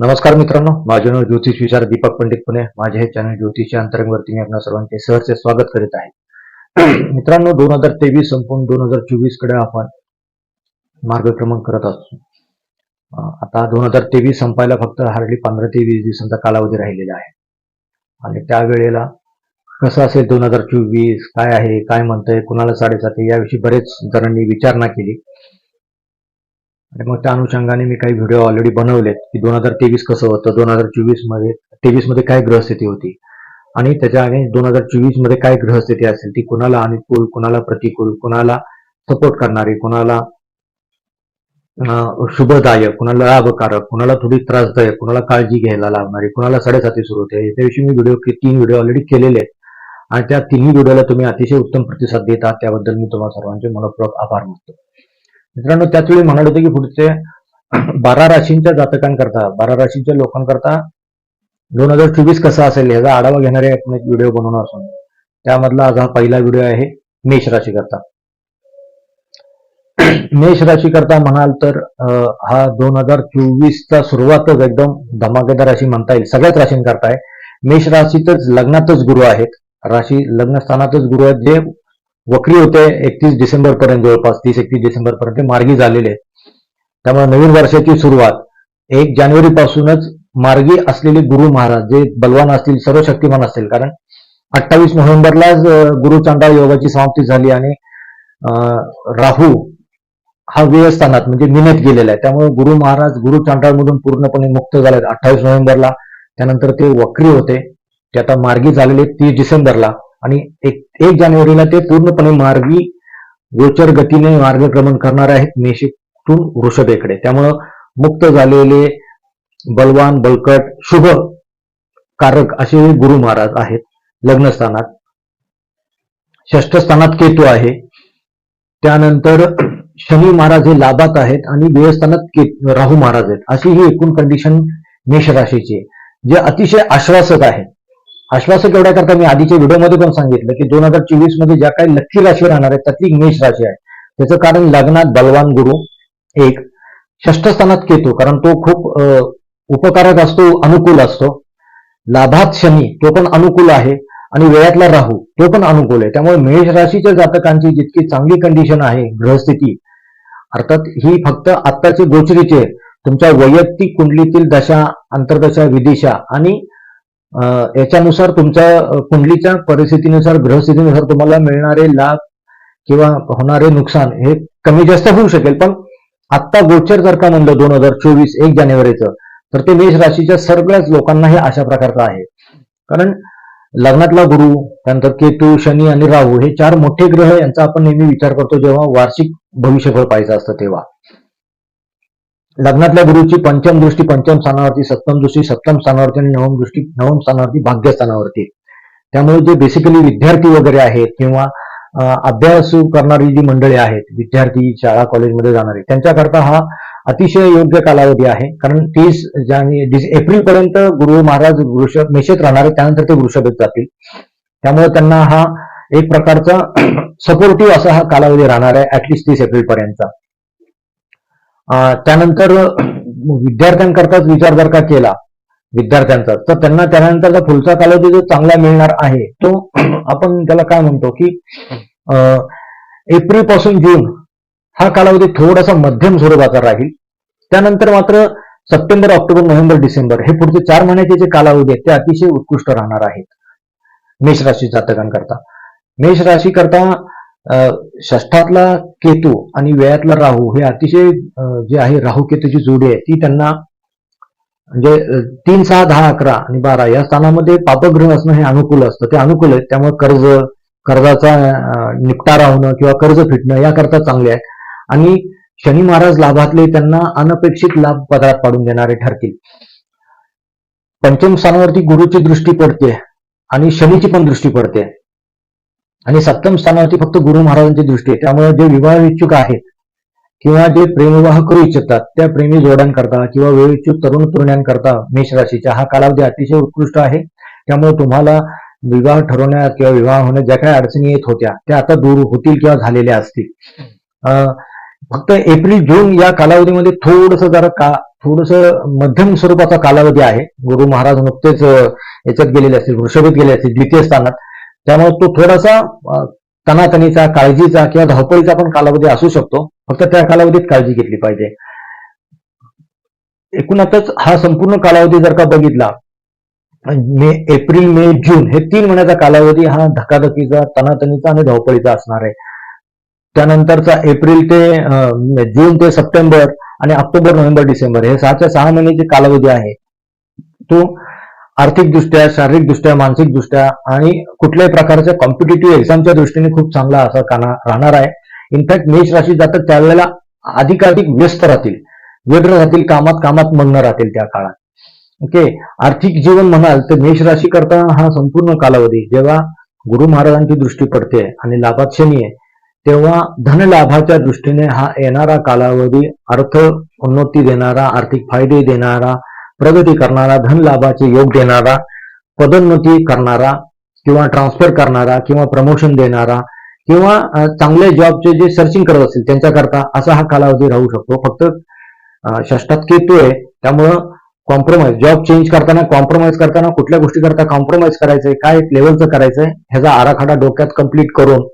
नमस्कार मित्रांनो माझे नाव ज्योतिष विचार दीपक पंडित पुणे. माझे हे चॅनल ज्योतिषी अंतरंगवरती मी आपल्या सर्वांचे सहर्ष स्वागत करीत आहे. मित्रांनो दोन हजार तेवीस संपून दोन हजार चोवीसकडे आपण मार्गक्रमण करत असतो. आता दोन हजार तेवीस संपायला फक्त हार्डली पंधरा ते वीस दिवसांचा कालावधी राहिलेला आहे. आणि त्यावेळेला कसं असेल दोन हजार चोवीस काय आहे काय म्हणतंय कुणाला साडेसात आहे याविषयी बरेच जणांनी विचारणा केली. आणि मग त्या अनुषंगाने मी काही व्हिडिओ ऑलरेडी बनवलेत की दोन हजार तेवीस कसं होतं दोन हजार चोवीसमध्ये तेवीसमध्ये काय ग्रहस्थिती होती? आणि त्याच्या आणि दोन हजार चोवीसमध्ये काय ग्रहस्थिती असेल? ती कुणाला अनुकूल कुणाला प्रतिकूल कुणाला सपोर्ट करणारी कुणाला शुभदायक कुणाला लाभकारक कुणाला थोडी त्रासदायक कुणाला काळजी घ्यायला लावणारी कुणाला साडेसाती सुरू होते याच्याविषयी मी व्हिडिओ तीन व्हिडिओ ऑलरेडी केलेले आहेत. आणि त्या तिन्ही व्हिडिओला तुम्ही अतिशय उत्तम प्रतिसाद देता त्याबद्दल मी तुम्हाला सर्वांचे मनपूर्वक आभार मानतो. मित्रांनो त्याच वेळी म्हणत होतं की पुढचे बारा राशींच्या जातकांकरता बारा राशींच्या लोकांकरता दोन हजार चोवीस कसा असेल याचा आढावा घेणारे आपण एक व्हिडिओ बनवणार असून त्यामधला आज हा पहिला व्हिडिओ आहे मेष राशी करता मेष राशी करता म्हणाल तर अं, हा दोन हजार चोवीसचा सुरुवातच एकदम धमाकेदार अशी म्हणता येईल. सगळ्याच राशींकरता आहे. मेष राशीतच लग्नातच गुरु आहेत. राशी लग्नस्थानातच गुरु आहेत. जे वक्री होते एकतीस डिसेंबर पर्यंत जवळपास तीस एकतीस डिसेंबर पर्यंत मार्गी झालेले. आहेत त्यामुळे नवीन वर्षाची सुरुवात. एक जानेवारी पासूनच मार्गी असलेले गुरु महाराज जे बलवान असतील सर्व शक्तिमान असतील. कारण अठ्ठावीस नोव्हेंबरलाच गुरु चांडाळ योगाची समाप्ती झाली आणि अं, राहू हा व्यवस्थानात म्हणजे मिनत गेलेला आहे. त्यामुळे गुरु महाराज गुरु चांडाळ मधून पूर्णपणे मुक्त झाले अठ्ठावीस नोव्हेंबरला त्यानंतर ते वक्री होते. ते आता मार्गी झालेले तीस डिसेंबरला. आणि एक एक जानेवारीला ते पूर्णपणे मार्गी गोचर गतीने मार्गक्रमण करणार आहेत मेषेतून वृषभेकडे. त्यामुळं मुक्त झालेले बलवान बलकट शुभ कारक असे गुरु महाराज आहेत लग्नस्थानात. षष्ठस्थानात केतू आहे. त्यानंतर शनी महाराज हे लाभात आहेत आणि व्यवस्थानात के राहू महाराज आहेत. अशी ही एकूण कंडिशन मेष राशीची जे अतिशय आश्वासक आहे. आश्वासक एवढ्या करता मी आधीच्या व्हिडिओमध्ये पण सांगितलं की दोन हजार चोवीसमध्ये ज्या काही लक्की राशी राहणार आहेत त्यातली मेष राशी आहे. त्याचं कारण लग्नात बलवान गुरु एक. षष्ठस्थानात केतो केतू कारण तो खूप उपकारक असतो अनुकूल असतो. लाभात शनी तो पण अनुकूल आहे. आणि वेळातला राहू तो पण अनुकूल आहे. त्यामुळे मेष राशीच्या जातकांची जितकी चांगली कंडिशन आहे ग्रहस्थिती अर्थात ही फक्त आत्ताचे गोचरीचे तुमच्या वैयक्तिक कुंडलीतील दशा अंतर्दशा विदिशा आणि याच्यानुसार तुमच्या कुंडलीच्या परिस्थितीनुसार ग्रहस्थितीनुसार तुम्हाला मिळणारे लाभ किंवा होणारे नुकसान हे कमी जास्त होऊ शकेल. पण आत्ता गोचर जर का म्हणलं दोन हजार चोवीस एक जानेवारीचं तर ते मेष राशीच्या सगळ्याच लोकांना हे अशा प्रकारचं आहे. कारण लग्नातला गुरु त्यानंतर केतू शनी आणि राहू हे चार मोठे ग्रह यांचा आपण नेहमी विचार करतो जेव्हा वार्षिक भविष्यफळ पाहायचं असतं तेव्हा. लग्नातल्या गुरुची पंचम दृष्टी पंचम स्थानावरती सप्तम दृष्टी सप्तम स्थानावरती आणि नवम दृष्टी नवम स्थानावरती भाग्यस्थानावरती त्यामुळे जे बेसिकली विद्यार्थी वगैरे आहेत किंवा अभ्यास करणारी जी मंडळी आहेत विद्यार्थी शाळा कॉलेजमध्ये जाणारे त्यांच्याकरता हा अतिशय योग्य कालावधी आहे. कारण तीस जाने एप्रिल पर्यंत गुरु महाराज वृषभ मेषेत राहणार आहेत त्यानंतर ते वृषभेत जातील. त्यामुळे त्यांना हा एक प्रकारचा सपोर्टिव्ह असा हा कालावधी राहणार आहे ऍटलिस्ट तीस एप्रिल पर्यंतचा त्यानंतर विद्यार्थ्यांकरताच विचार जर का केला विद्यार्थ्यांचा तर त्यांना त्यानंतरचा पुढचा कालावधी जो चांगला मिळणार आहे तो आपण त्याला काय म्हणतो की अं, एप्रिलपासून जून हा कालावधी थोडासा मध्यम स्वरूपाचा राहील. त्यानंतर मात्र सप्टेंबर ऑक्टोबर नोव्हेंबर डिसेंबर हे पुढचे चार महिन्याचे जे कालावधी आहेत ते अतिशय उत्कृष्ट राहणार आहेत. मेष राशी जातकांकरता. मेष राशी करता षष्ठातला केतू आणि व्ययातला राहू हे अतिशय जे आहे राहू केतूची जोडी आहे. ती त्यांना म्हणजे तीन सहा दहा अकरा आणि बारा या स्थानामध्ये पापग्रह असणं हे अनुकूल असतं. ते अनुकूल आहे त्यामुळे कर्ज कर्जाचा निपटारा होणं किंवा कर्ज फिटणं याकरता चांगले आहे आणि शनी महाराज लाभातले त्यांना अनपेक्षित लाभ पदरात पाडून देणारे ठरतील. पंचम स्थानावरती गुरुची दृष्टी पडते आणि शनीची पण दृष्टी पडते. आणि सप्तम स्थानावरती फक्त गुरु महाराजांची दृष्टी आहे. त्यामुळे जे विवाह इच्छुक आहेत किंवा जे प्रेमविवाह करू इच्छितात त्या प्रेमी जोड्यांकरता किंवा वेळ इच्छुक तरुण तरुण्यांकरता मेष राशीचा हा कालावधी अतिशय उत्कृष्ट आहे. त्यामुळे तुम्हाला विवाह ठरवण्यात किंवा विवाह होण्यात ज्या काही अडचणी येत होत्या त्या आता दूर होतील किंवा झालेल्या असतील. अं, फक्त एप्रिल जून या कालावधीमध्ये थोडस जरा का थोडस मध्यम स्वरूपाचा कालावधी आहे. गुरु महाराज नुकतेच याच्यात गेलेले असतील वृषभेत गेले असतील द्वितीय स्थानात. त्यामुळे तो थोडासा तणातणीचा काळजीचा किंवा धावपळीचा पण कालावधी असू शकतो. फक्त त्या कालावधीत काळजी घेतली पाहिजे. एकूणातच हा संपूर्ण कालावधी जर का बघितला मे एप्रिल मे जून हे तीन महिन्याचा कालावधी हा धकाधकीचा तणातणीचा आणि धावपळीचा असणार आहे. त्यानंतरचा एप्रिल ते अं, जून ते सप्टेंबर आणि ऑक्टोबर नोव्हेंबर डिसेंबर हे सहाच्या सहा महिन्याचे कालावधी आहे. तो आर्थिकदृष्ट्या शारीरिकदृष्ट्या मानसिकदृष्ट्या आणि कुठल्याही प्रकारच्या कॉम्पिटेटिव्ह एक्झामच्या दृष्टीने खूप चांगला असा काना राहणार आहे. इनफॅक्ट मेष राशी जातात त्यावेळेला अधिकाधिक व्यस्त राहतील. व्यग्र राहतील कामात कामात मग्न राहतील त्या काळात. ओके आर्थिक जीवन म्हणाल तर मेष राशी करता हा संपूर्ण कालावधी जेव्हा गुरु महाराजांची दृष्टी पडते आणि लाभात शनी आहे तेव्हा धनलाभाच्या दृष्टीने हा येणारा कालावधी अर्थ उन्नती देणारा आर्थिक फायदे देणारा प्रगती करणारा धन लाभाचे योग देणारा पदोन्नती करणारा किंवा ट्रान्सफर करणारा किंवा प्रमोशन देणारा किंवा चांगले जॉबचे जे सर्चिंग करत असतील त्यांच्याकरता असा हा कालावधी राहू शकतो. फक्त षष्टात षष्ठात केतू आहे. त्यामुळं कॉम्प्रोमाइज जॉब चेंज करताना कॉम्प्रोमाइज करताना कुठल्या गोष्टी करता कॉम्प्रोमाइज करायचंय काय लेवलचं करायचंय ह्याचा आराखडा डोक्यात कंप्लीट करून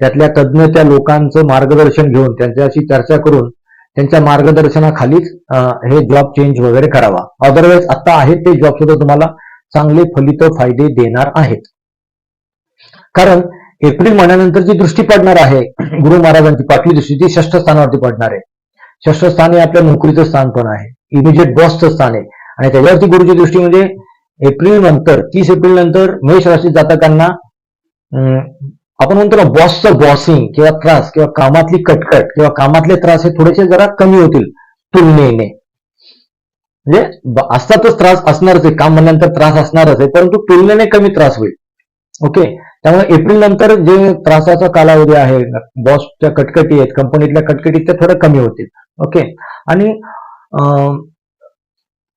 त्यातल्या तज्ज्ञ त्या लोकांचं मार्गदर्शन घेऊन त्यांच्याशी चर्चा करून त्यांच्या मार्गदर्शनाखालीच हे जॉब चेंज वगैरे करावा. अदरवाईज आता आहेत ते जॉब सुद्धा तुम्हाला चांगले फलित फायदे देणार आहेत. कारण एप्रिल महिन्यानंतर जी दृष्टी पडणार आहे. गुरु महाराजांची पाठवी दृष्टी ती षष्ठ स्थानावरती पडणार आहे. षष्ठ स्थान हे आपल्या नोकरीचं स्थान पण आहे. इमिजिएट बॉसचं स्थान आहे. आणि त्याच्यावरती गुरुची दृष्टी म्हणजे एप्रिल नंतर तीस एप्रिल नंतर मेष राशीत जातकांना अं, आपण म्हणतो ना बॉसचं बॉसिंग किंवा त्रास किंवा कामातली कटकट किंवा कामातले त्रास हे थोडेसे जरा कमी होतील तुलनेने. म्हणजे असतातच त्रास असणारच आहे काम म्हणल्यानंतर त्रास असणारच आहे परंतु तुलनेने कमी त्रास होईल. ओके? त्यामुळे एप्रिल नंतर जे त्रासाचा कालावधी आहे बॉसच्या कटकटी आहेत कंपनीतल्या कटकटी त्या थोड्या कमी होतील. ओके? आणि अं,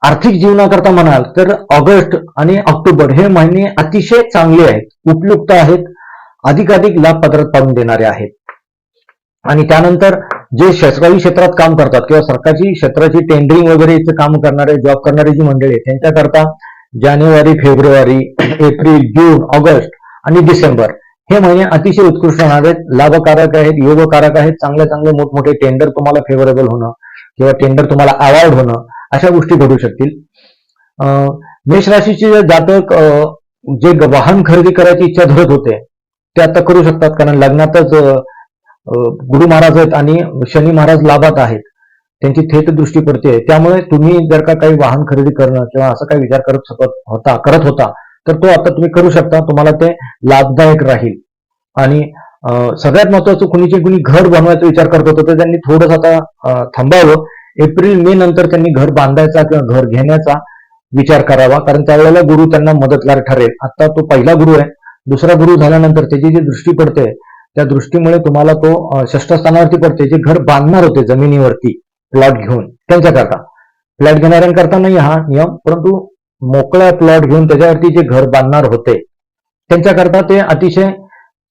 आर्थिक जीवनाकरता म्हणाल तर ऑगस्ट आणि ऑक्टोबर हे महिने अतिशय चांगले आहेत उपयुक्त आहेत अधिकाधिक लाभ पत्रात पाडून देणारे आहेत. आणि त्यानंतर जे सरकारी क्षेत्रात काम करतात किंवा सरकारची क्षेत्राची टेंडरिंग वगैरेचं काम करणारे जॉब करणारी जी मंडळी आहेत त्यांच्याकरता जानेवारी फेब्रुवारी एप्रिल जून ऑगस्ट आणि डिसेंबर हे महिने अतिशय उत्कृष्ट होणार आहेत लाभकारक आहेत योगकारक आहेत चांगले चांगले मोठमोठे टेंडर तुम्हाला फेवरेबल होणं किंवा टेंडर तुम्हाला अवॉर्ड होणं अशा गोष्टी घडू शकतील. अं, मेष राशीचे जातक अं, जे वाहन खरेदी करायची इच्छा धरत होते ते आता करू शकतात कारण लग्नातच गुरु महाराज आहेत आणि शनी महाराज लाभात आहेत. त्यांची थेट दृष्टी पडते. त्यामुळे तुम्ही जर का काही वाहन खरेदी करणं किंवा असा काही विचार करत शकत होता करत होता तर तो आता तुम्ही करू शकता. तुम्हाला ते लाभदायक राहील. आणि सगळ्यात महत्वाचं कुणी जे कुणी घर बनवायचा विचार करत होतं तर त्यांनी थोडंसं आता थांबावं. एप्रिल मे नंतर त्यांनी घर बांधायचा किंवा घर घेण्याचा विचार करावा कारण त्यावेळेला गुरु त्यांना मदतगार ठरेल. आता तो पहिला गुरु आहे. दुसरा गुरु झाल्यानंतर त्याची जी दृष्टी पडते त्या दृष्टीमुळे तुम्हाला तो षष्ठस्थानावरती पडते जे घर बांधणार होते जमिनीवरती प्लॉट घेऊन त्यांच्याकरता. फ्लॅट घेणाऱ्यांकरता नाही हा नियम परंतु मोकळा प्लॉट घेऊन त्याच्यावरती जे घर बांधणार होते त्यांच्याकरता ते अतिशय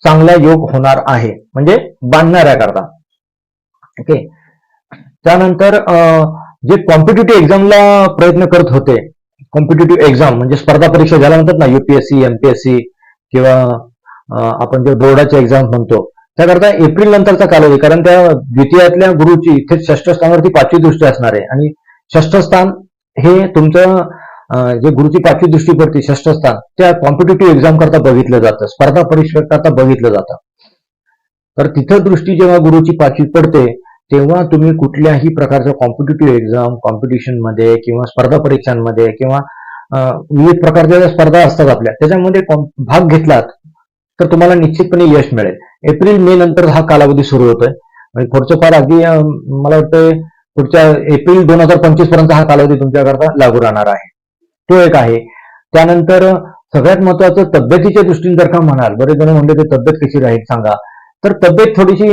चांगला योग होणार आहे. म्हणजे बांधणाऱ्याकरता. ओके? त्यानंतर अं, जे कॉम्पिटेटिव्ह एक्झामला प्रयत्न करत होते कॉम्पिटेटिव्ह एक्झाम म्हणजे स्पर्धा परीक्षा झाल्यानंतर म्हणतात ना युपीएससी एमपीएससी किंवा आपण जे बोर्डाच्या एक्झाम म्हणतो त्याकरता एप्रिल नंतरचा कालावधी कारण त्या द्वितीयातल्या गुरुची इथे षष्ठ स्थानावरती पाचवी दृष्टी असणार आहे. आणि षष्ठ स्थान हे तुमचं जे गुरुची पाचवी दृष्टी पडते षष्ठ स्थान त्या कॉम्पिटेटिव्ह एक्झाम करता बघितलं जातं. स्पर्धा परीक्षा करता बघितलं जातं. तर तिथं दृष्टी जेव्हा गुरुची पाचवी पडते तेव्हा तुम्ही कुठल्याही प्रकारच्या कॉम्पिटेटिव्ह एक्झाम कॉम्पिटिशनमध्ये किंवा स्पर्धा परीक्षांमध्ये किंवा विविध प्रकारच्या ज्या स्पर्धा असतात आपल्या त्याच्यामध्ये भाग घेतलात तर तुम्हाला निश्चितपणे यश मिळेल. एप्रिल मे नंतर हा कालावधी सुरू होतोय. पुढचं फार अगदी मला वाटतं पुढच्या एप्रिल दोन हजार पंचवीसपर्यंत हा कालावधी तुमच्याकरता लागू राहणार आहे. तो एक आहे. त्यानंतर सगळ्यात महत्वाचं तब्येतीच्या दृष्टीने जर का म्हणाल बरेच जण म्हणले ते तब्येत कशी राहील सांगा. तर तब्येत थोडीशी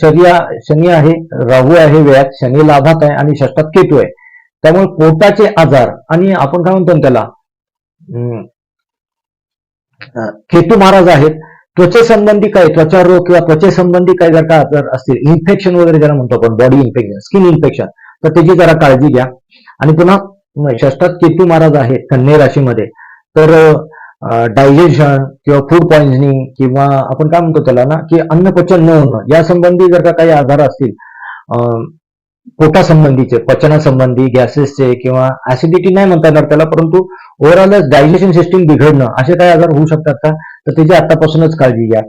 शर्या शनी आहे राहू आहे वेळात शनी लाभात आहे आणि षष्टात केतू आहे. त्यामुळे पोटाचे आजार आणि आपण काय म्हणतो त्याला? केतू महाराज आहेत. त्वचेसंबंधी काय त्वचा रोग किंवा त्वचेसंबंधी काही जर का आजार असतील इन्फेक्शन वगैरे ज्याला म्हणतो आपण बॉडी इन्फेक्शन स्किन इन्फेक्शन तर त्याची जरा काळजी घ्या. आणि पुन्हा म, केतू महाराज आहेत कन्या राशीमध्ये. तर डायजेशन किंवा फूड पॉइझनिंग किंवा आपण काय म्हणतो त्याला ना की अन्नपचन न होणं या संबंधी जर का काही आजार असतील अं, पोटासंबंधीचे पचनासंबंधी गॅसेसचे किंवा ऍसिडिटी नाही म्हणता येणार त्याला परंतु ओव्हरऑलच डायजेशन सिस्टीम बिघडणं असे काही आजार होऊ शकतात का? तर त्याची आतापासूनच काळजी घ्या.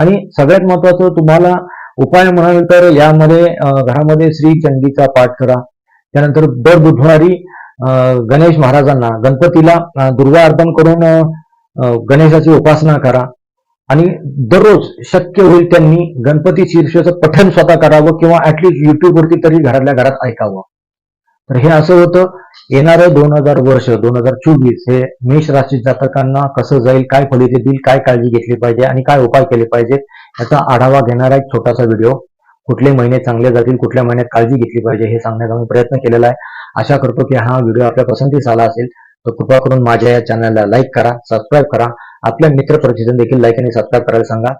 आणि सगळ्यात महत्वाचं तुम्हाला उपाय म्हणाल तर यामध्ये घरामध्ये श्री चंडीचा पाठ करा. त्यानंतर दर बुधवारी गणेश महाराजांना गणपतीला दुर्गा दुर्वा अर्पण करून गणेशाची उपासना करा. आणि दररोज शक्य होईल त्यांनी गणपती शीर्षाचं पठण स्वतः करावं किंवा ऍटलिस्ट युट्यूबवरती तरी घरातल्या घरात ऐकावं. तर हे असं होतं. येणारं दोन हजार वर्ष दोन हजार चोवीस हे मेष राशी जातकांना कसं जाईल काय फलिते देतील काय काळजी घेतली पाहिजे आणि काय उपाय केले पाहिजेत याचा आढावा घेणारा एक छोटासा व्हिडिओ कुठले महिने चांगले जातील कुठल्या महिन्यात काळजी घेतली पाहिजे हे सांगण्याचा मी प्रयत्न केलेला आहे. आशा करतो की हा व्हिडिओ आपल्या पसंतीस आला असेल. तर कृपा करून माझ्या या चॅनलला लाईक करा सबस्क्राईब करा. आपल्या मित्र प्रतिजन देखील लाईक आणि सबस्क्राईब करायला सांगा.